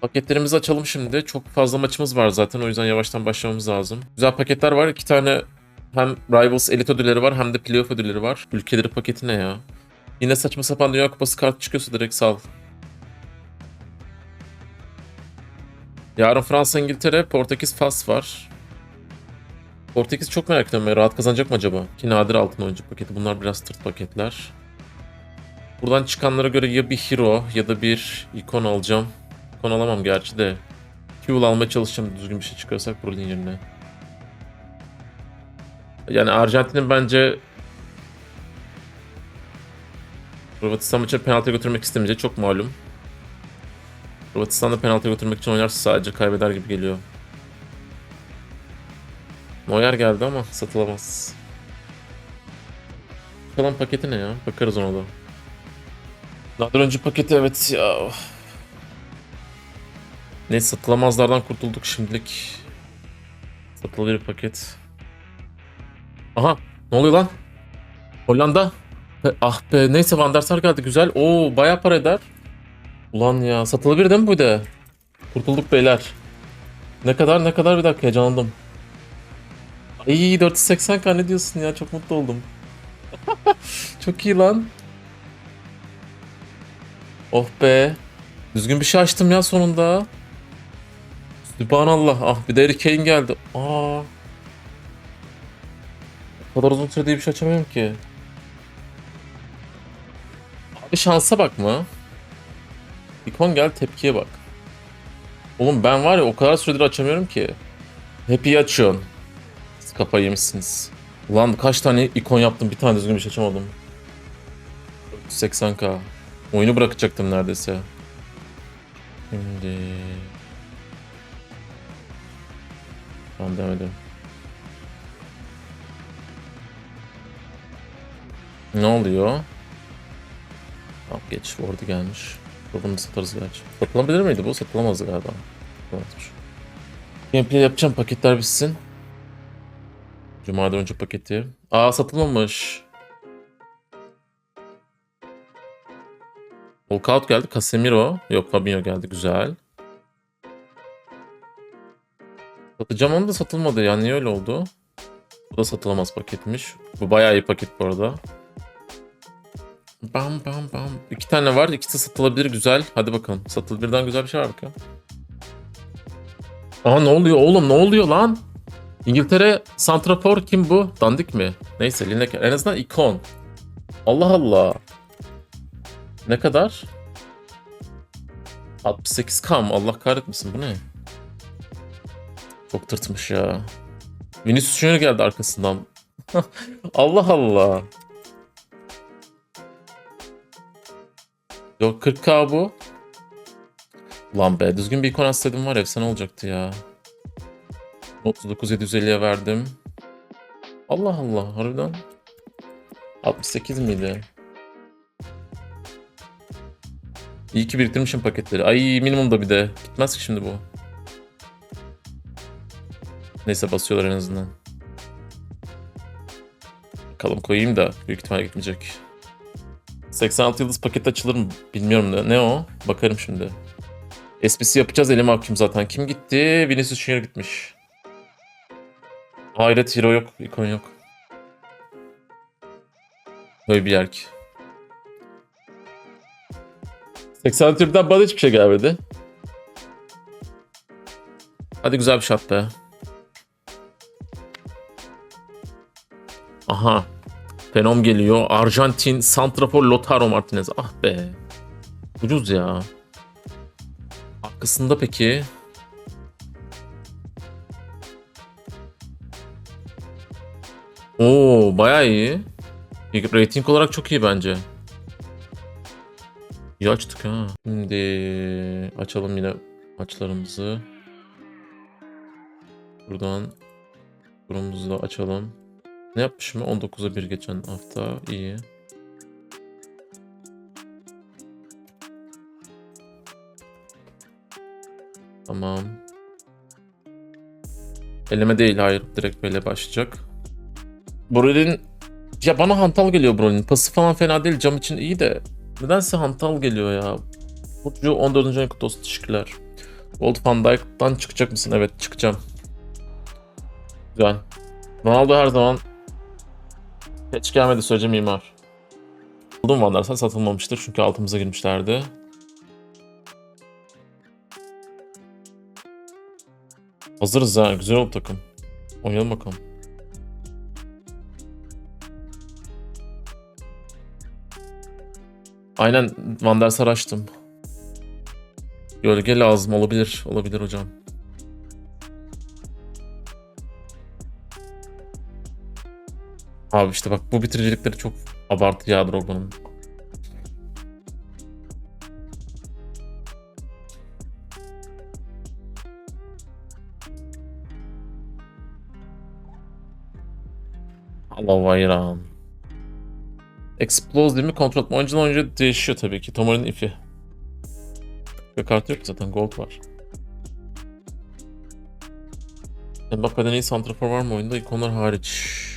Paketlerimizi açalım şimdi. Çok fazla maçımız var zaten o yüzden yavaştan başlamamız lazım. Güzel paketler var. İki tane hem Rivals Elite ödülleri var hem de Playoff ödülleri var. Ülkeleri paketi ne ya? Yine saçma sapan Dünya Kupası kartı çıkıyorsa direkt sal. Yarın Fransa, İngiltere, Portekiz, Fas var. Portekiz çok merak ediyorum. Rahat kazanacak mı acaba? Ki nadir altın oyuncu paketi. Bunlar biraz tırt paketler. Buradan çıkanlara göre ya bir hero ya da bir ikon alacağım. İkon alamam gerçi de. Fuel almaya çalışacağım düzgün bir şey çıkarsak Broly'nin yerine. Yani Arjantin'in bence Hırvatistan maçını penaltıya götürmek istemeyecek çok malum. Hırvatistan'da penaltıya götürmek için oynarsa sadece kaybeder gibi geliyor. Neuer geldi ama satılamaz. Kalan paketi ne ya? Bakarız ona da. Nadir önce paketi evet ya. Ne satılamazlardan kurtulduk şimdilik. Satılabilir paket. Aha ne oluyor lan? Hollanda. Ah be neyse Van der Sar geldi güzel. Oo bayağı para eder. Ulan ya satılabilir değil mi bu de? Kurtulduk beyler. Ne kadar ne kadar bir dakika heyecanlandım. Ay 480k ne diyorsun ya çok mutlu oldum. çok iyi lan. Oh be. Düzgün bir şey açtım ya sonunda. Sübhanallah. Ah bir de Harry Kane geldi. Aa. O kadar uzun süredir bir şey açamıyorum ki. Abi şansa bak mı? İkon gel tepkiye bak. Oğlum ben var ya o kadar süredir açamıyorum ki. Hep iyi açıyorsun. Siz kafayı yemişsiniz. Ulan kaç tane ikon yaptım bir tane düzgün bir şey açamadım. 480k. Oyunu bırakacaktım neredeyse. Şimdi... Tamam devam edelim. Ne oluyor? Tamam geç Ward'u gelmiş. Bunu satarız gerçi. Satılabilir miydi bu? Satılamazdı galiba. Satılamazmış. Gameplay yapacağım paketler bitsin. Cuma'dan önce paketi. Aa satılmamış. Walkout geldi. Casemiro. Yok Fabinho geldi. Güzel. Satacağım onu da satılmadı ya. Niye öyle oldu? Bu da satılamaz paketmiş. Bu bayağı iyi paket bu arada. Bam bam bam. İki tane var. İkisi satılabilir güzel. Hadi bakalım. Satılabilirden güzel bir şey var bakalım. Aa ne oluyor oğlum ne oluyor lan? İngiltere Santrafor kim bu? Dandik mi? Neyse Lineker. En azından ikon. Allah Allah. Ne kadar? 68 kam. Allah kahretmesin bu ne? Çok tırtmış ya. Vinicius Junior geldi arkasından. Allah Allah. Yok 40k bu. Ulan be düzgün bir ikon atsaydım var efsane olacaktı ya. 39.750'ye verdim. Allah Allah harbiden. 68 miydi? İyi ki biriktirmişim paketleri. Ay minimum da bir de. Gitmez ki şimdi bu. Neyse basıyorlar en azından. Bakalım koyayım da büyük ihtimal gitmeyecek. 86 yıldız paket açılır mı? Bilmiyorum ne, ne o? Bakarım şimdi. SPC yapacağız elime hakim zaten. Kim gitti? Vinicius Junior gitmiş. Hayret hero yok. ikon yok. Böyle bir yer ki. 80 türden bana hiçbir şey gelmedi. Hadi güzel bir shot be. Aha. Fenom geliyor. Arjantin, Santrafor, Lotaro Martinez. Ah be. Ucuz ya. Arkasında peki. Oo bayağı iyi. Rating olarak çok iyi bence. İyi açtık ha. Şimdi açalım yine maçlarımızı. Buradan durumumuzu da açalım. Ne yapmışım? 19'a 1 geçen hafta. İyi. Tamam. Eleme değil hayır. Direkt böyle başlayacak. Broly'nin ya bana hantal geliyor Broly'nin. Pası falan fena değil. Cam için iyi de. Nedense hantal geliyor ya. Burcu 14. ayın kutlu olsun. Teşekkürler. Gold Van Dijk'tan çıkacak mısın? Evet çıkacağım. Güzel. Ronaldo her zaman hiç gelmedi sürece mimar. Buldum Van der Sar satılmamıştır çünkü altımıza girmişlerdi. Hazırız ha. Güzel oldu takım. Oynayalım bakalım. Aynen Van der Sar açtım. Gölge lazım olabilir. Olabilir hocam. Abi işte bak bu bitiricilikleri çok abartı ya Drogba'nın. Allah vayran. Explosive mi kontrol etme? Oyuncudan oyuncuya değişiyor tabii ki. Tomor'un ifi. Ve kartı yok zaten gold var. Mbappe'den iyi santrafor var mı oyunda? İkonlar hariç.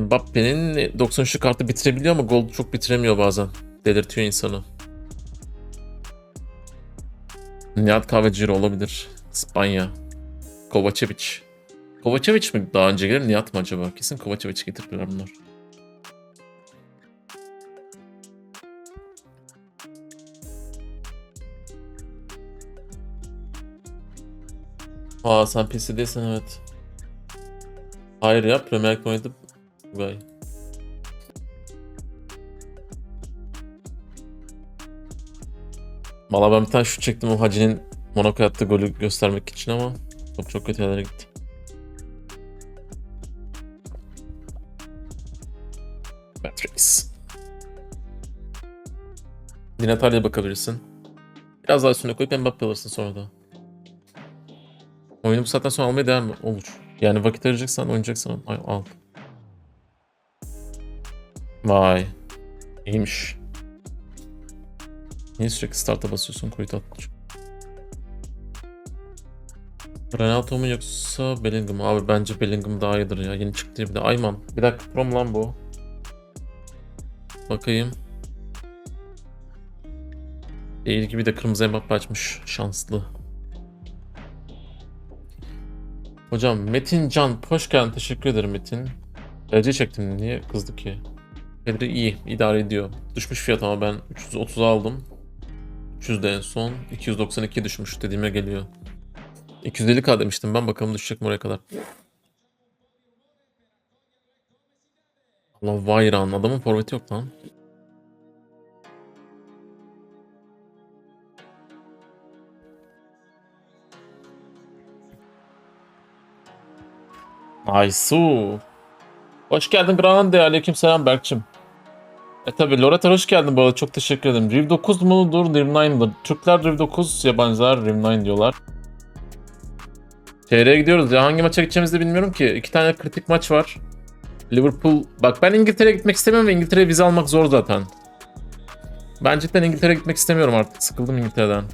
Mbappe'nin 93'lü kartı bitirebiliyor ama gold çok bitiremiyor bazen. Delirtiyor insanı. Nihat Kahveciro olabilir. İspanya. Kovacevic. Kovacevic mi daha önce gelir? Nihat mı acaba? Kesin Kovacevic getirirler bunlar. Aa sen PC'deysen evet. Hayır ya Premier League oynadı. Vay. Valla ben bir tane şut çektim o Hacı'nin Monaco'ya attığı golü göstermek için ama çok çok kötü yerlere gitti. Matrix. Di Natalia'ya bakabilirsin. Biraz daha üstüne koyup Mbappe alırsın sonra da. Oyunu bu saatten sonra almaya değer mi? Olur. Yani vakit ayıracaksan oynayacaksan al. al. Vay. İyiymiş. Niye sürekli start'a basıyorsun kuyut atmış? Renato mu yoksa Bellingham? Abi bence Bellingham daha iyidir ya. Yeni çıktı bir de. Ayman. Bir dakika prom lan bu. Bakayım. Değil gibi de kırmızı Mbappe açmış. Şanslı. Hocam Metin Can hoş geldin. Teşekkür ederim Metin. Derece çektim. Niye kızdı ki? Pedri iyi. idare ediyor. Düşmüş fiyat ama ben 330 aldım. 300 de en son. 292 düşmüş dediğime geliyor. 250k demiştim ben. Bakalım düşecek mi oraya kadar. Allah vayran. Adamın forveti yok lan. Aysu. Hoş geldin Grande. Aleyküm selam Berkçim. E tabi Loretta hoş geldin bu arada. Çok teşekkür ederim. Riv 9 mudur? Riv 9'dır. Türkler Riv 9, yabancılar Riv 9 diyorlar. Çeyreğe gidiyoruz ya. Hangi maça gideceğimizi de bilmiyorum ki. İki tane kritik maç var. Liverpool... Bak ben İngiltere'ye gitmek istemiyorum ve İngiltere'ye vize almak zor zaten. Ben cidden İngiltere'ye gitmek istemiyorum artık. Sıkıldım İngiltere'den.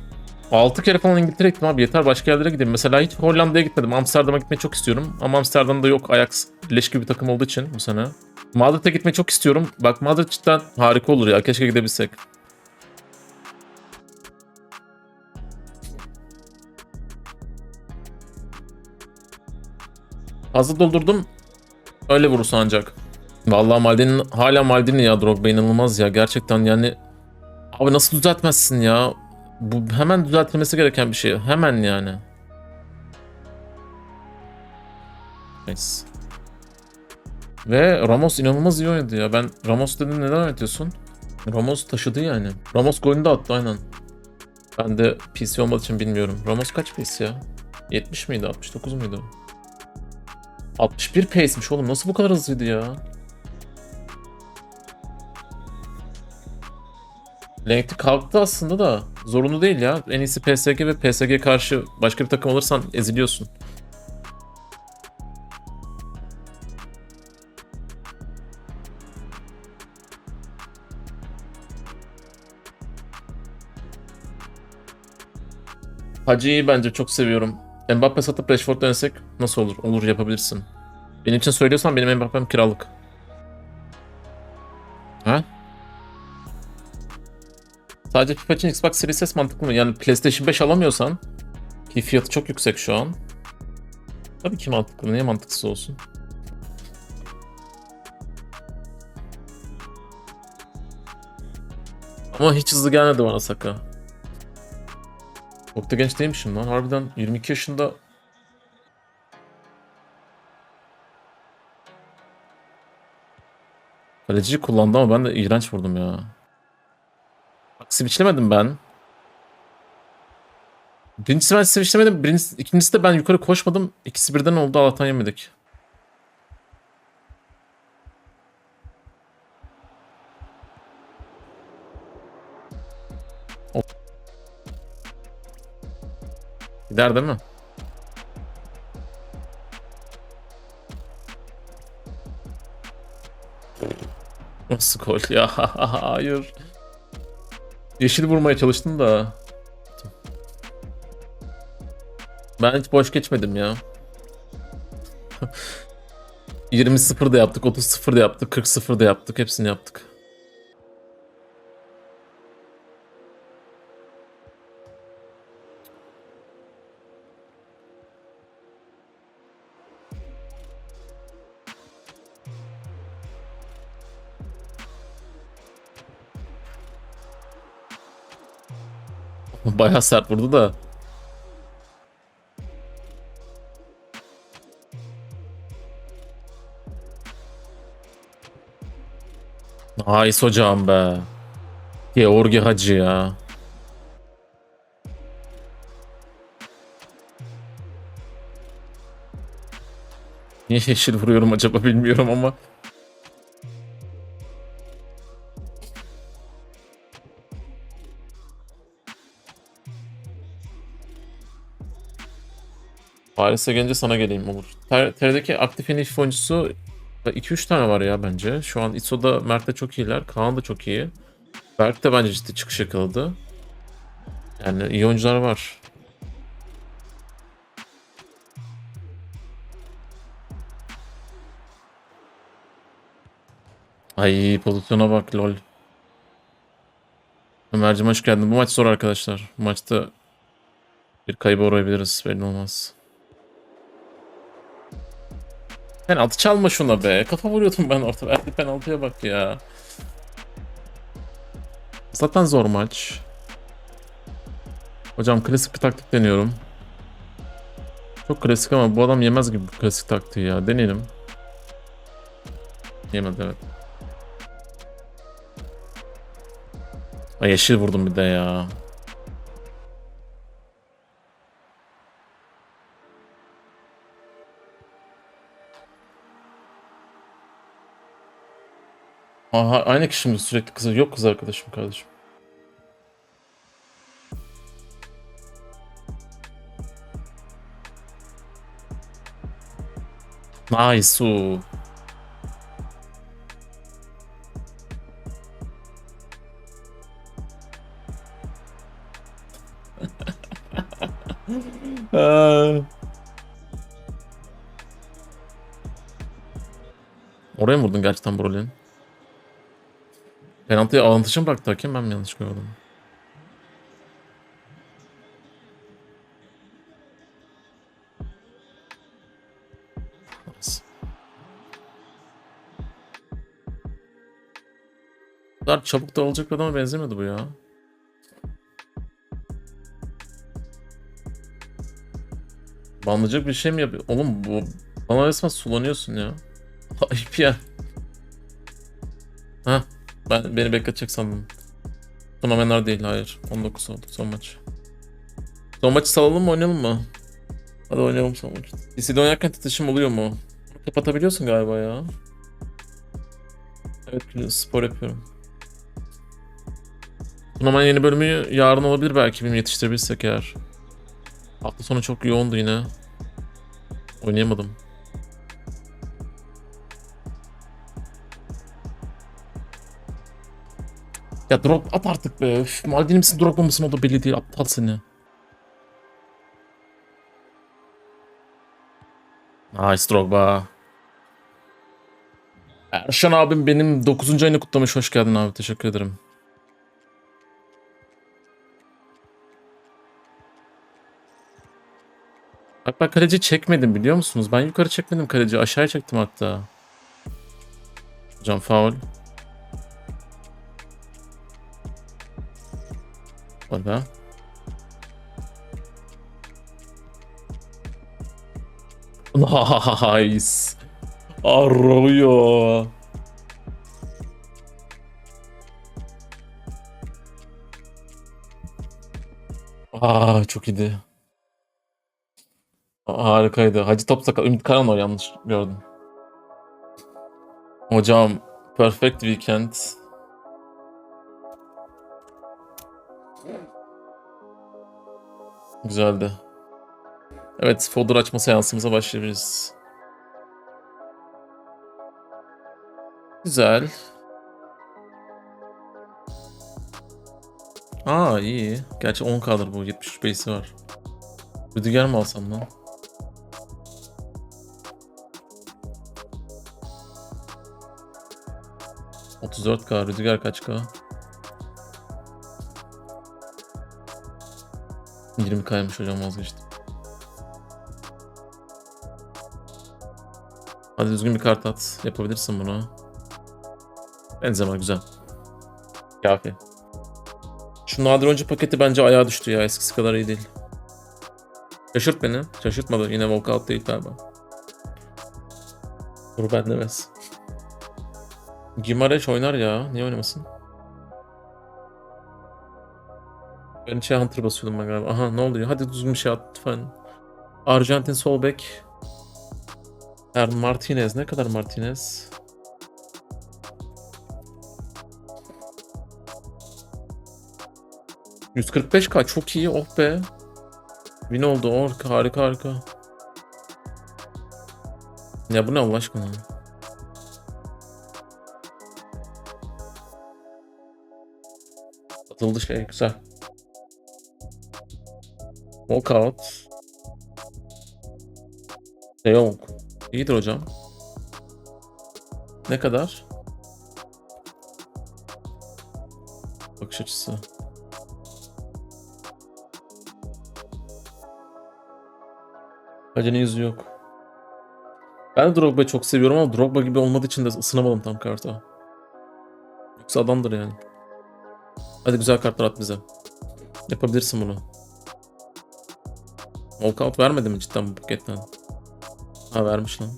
6 kere falan İngiltere'ye gittim abi yeter başka yerlere gideyim. Mesela hiç Hollanda'ya gitmedim. Amsterdam'a gitmeyi çok istiyorum. Ama Amsterdam'da yok Ajax leş gibi bir takım olduğu için bu sene. Madrid'e gitmeyi çok istiyorum. Bak Madrid cidden harika olur ya. Keşke gidebilsek. Fazla doldurdum. Öyle vurursa ancak. Vallahi Maldini hala Maldini ya Drogba inanılmaz ya. Gerçekten yani Abi nasıl düzeltmezsin ya? Bu hemen düzeltilmesi gereken bir şey. Hemen yani. Neyse. Ve Ramos inanılmaz iyi oynadı ya. Ben Ramos dedim neden oynatıyorsun? Ramos taşıdı yani. Ramos golünü de attı aynen. Ben de PC olmadığı için bilmiyorum. Ramos kaç PC ya? 70 miydi? 69 muydu? 61 pace'miş oğlum. Nasıl bu kadar hızlıydı ya? Length'i kalktı aslında da zorunlu değil ya. En iyisi PSG ve PSG karşı başka bir takım olursan eziliyorsun. Hacı'yı bence çok seviyorum. Mbappe satıp Rashford dönsek nasıl olur? Olur yapabilirsin. Benim için söylüyorsan benim Mbappe'm kiralık. Sadece FIFA için Xbox Series S mantıklı mı? Yani PlayStation 5 alamıyorsan ki fiyatı çok yüksek şu an. Tabii ki mantıklı. Niye mantıksız olsun? Ama hiç hızlı gelmedi bana Saka. Çok da genç değilmişim lan. Harbiden 22 yaşında Kaleciyi kullandı ama ben de iğrenç vurdum ya. Switchlemedim ben. Birincisi ben switchlemedim. Birincisi, ikincisi de ben yukarı koşmadım. İkisi birden oldu Allah'tan yemedik. Gider değil mi? Nasıl gol ya? Hayır. Yeşil vurmaya çalıştım da. Ben hiç boş geçmedim ya. 20-0 da yaptık, 30-0 da yaptık, 40-0 da yaptık. Hepsini yaptık. Bayağı sert vurdu da. Nice hocam be. Georgi Hacı ya. Niye yeşil vuruyorum acaba bilmiyorum ama. Paris'e gelince sana geleyim olur. Ter- TR'deki aktif yeni FIFA oyuncusu 2-3 tane var ya bence. Şu an Itso'da Mert'te çok iyiler. Kaan da çok iyi. Berk de bence ciddi çıkış yakaladı. Yani iyi oyuncular var. Ay pozisyona bak lol. Ömerciğim hoş geldin. Bu maç zor arkadaşlar. Bu maçta bir kaybı uğrayabiliriz. Belli olmaz. Penaltı çalma şuna be. Kafa vuruyordum ben orta. Verdi penaltıya bak ya. Zaten zor maç. Hocam klasik bir taktik deniyorum. Çok klasik ama bu adam yemez gibi bu klasik taktiği ya. Deneyelim. Yemedi evet. Ay yeşil vurdum bir de ya. Aha, aynı kişi mi sürekli kız yok kız arkadaşım kardeşim. Nice. oo. Oraya mı vurdun gerçekten Broly'nin? Penaltıya avantajı mı bıraktı hakem ben mi yanlış gördüm? Kadar çabuk dağılacak bir adama benzemiyordu bu ya. Banlayacak bir şey mi yapıyor? Oğlum bu bana resmen sulanıyorsun ya. Ayıp ya. Ben beni bekletecek sandım. Fenomenler değil hayır. 19 oldu son maç. Son maçı salalım mı oynayalım mı? Hadi oynayalım son maçı. PC'de oynarken titreşim oluyor mu? Kapatabiliyorsun galiba ya. Evet spor yapıyorum. Turnuvan yeni bölümü yarın olabilir belki bilmiyorum yetiştirebilirsek eğer. Hafta sonu çok yoğundu yine. Oynayamadım. Ya drop at artık be. Üf, Maldini misin Drogba mısın o da belli değil. Aptal seni. Nice Drogba. Erşan abim benim 9. ayını kutlamış. Hoş geldin abi. Teşekkür ederim. Bak ben kaleci çekmedim biliyor musunuz? Ben yukarı çekmedim kaleci. Aşağıya çektim hatta. Hocam faul. Orada. Nice. Arroyo. Aa çok iyiydi. Harikaydı. Hacı Top Sakal. Ümit Karan o yanlış gördüm. Hocam Perfect Weekend. Güzeldi. Evet, folder açma seansımıza başlayabiliriz. Güzel. Aa iyi. Gerçi 10 kalır bu. 73 base'i var. Rüdiger mi alsam lan? ...34k. Rüdiger kaç k? 20 kaymış hocam vazgeçtim. Hadi düzgün bir kart at. Yapabilirsin bunu. Benzema güzel. Kafi. Şu nadir oyuncu paketi bence ayağa düştü ya. Eskisi kadar iyi değil. Şaşırt beni. Şaşırtmadı. Yine walkout değil galiba. Ruben Neves. Gimareş oynar ya. Niye oynamasın? Ben şey Hunter basıyordum ben galiba. Aha ne oluyor? Hadi düzgün bir şey at lütfen. Arjantin sol bek. Er Martinez. Ne kadar Martinez? ...145k çok iyi oh be. Win oldu oh harika harika. Ya bu ne Allah aşkına? Atıldı şey güzel. Walkout. De Jong. İyidir hocam. Ne kadar? Bakış açısı. Hacı'nın yüzü yok. Ben de Drogba'yı çok seviyorum ama Drogba gibi olmadığı için de ısınamadım tam karta. Yoksa adamdır yani. Hadi güzel kartlar at bize. Yapabilirsin bunu. Walkout vermedi mi cidden bu paketten? Ha vermiş lan.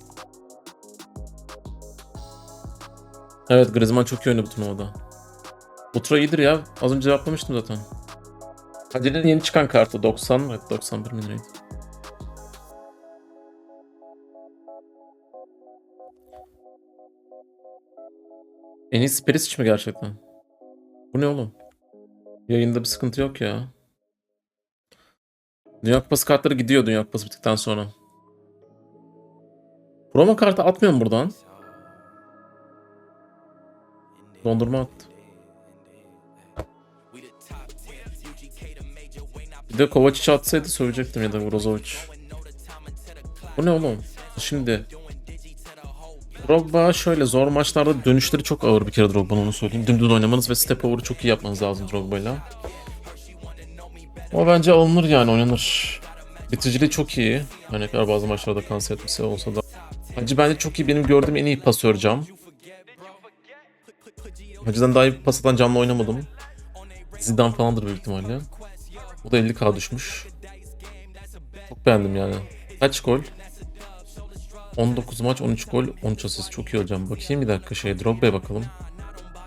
Evet Griezmann çok iyi oynadı bu turnuvada. Ultra iyidir ya. Az önce cevaplamıştım zaten. Hacı'nın yeni çıkan kartı 90 evet 91 bin liraydı. En iyisi Perisic mi gerçekten? Bu ne oğlum? Yayında bir sıkıntı yok ya. Dünya Kupası kartları gidiyor Dünya Kupası bittikten sonra. Promo kartı atmıyor mu buradan? Dondurma attı. Bir de Kovacic atsaydı söyleyecektim ya da Brozovic. Bu ne oğlum? Şimdi Drogba şöyle zor maçlarda dönüşleri çok ağır bir kere Drogba'nın onu söyleyeyim. Dümdüz oynamanız ve step over'ı çok iyi yapmanız lazım Drogba'yla. O bence alınır yani oynanır. Bitiriciliği çok iyi. Hani ne kadar bazı maçlarda kanser etmesi olsa da. Hacı bence çok iyi. Benim gördüğüm en iyi pasör cam. Hacı'dan daha iyi pas atan camla oynamadım. Zidane falandır büyük ihtimalle. O da 50k düşmüş. Çok beğendim yani. Kaç gol? 19 maç 13 gol 13 asist çok iyi hocam. Bakayım bir dakika şey Drogba'ya bakalım.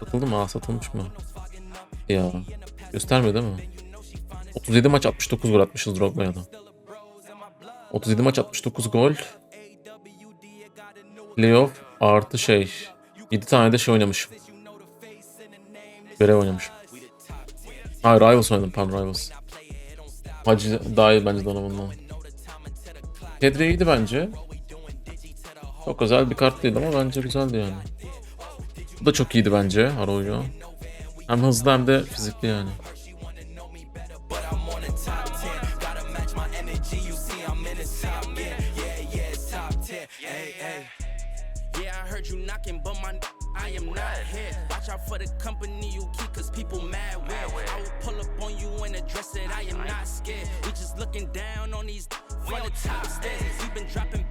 Satıldı mı? Aa satılmış mı? Ya göstermiyor değil mi? 37 maç 69 gol atmışız Drogba'ya da. 37 maç 69 gol. Playoff artı şey. 7 tane de şey oynamışım. Görev oynamışım. Hayır Rivals oynadım pardon Rivals. Hacı daha iyi bence Donovan'dan. Pedri iyiydi bence. Çok özel bir kart değil ama bence güzeldi yani. Bu da çok iyiydi bence Arroyo. Hem hızlı hem de fizikli yani.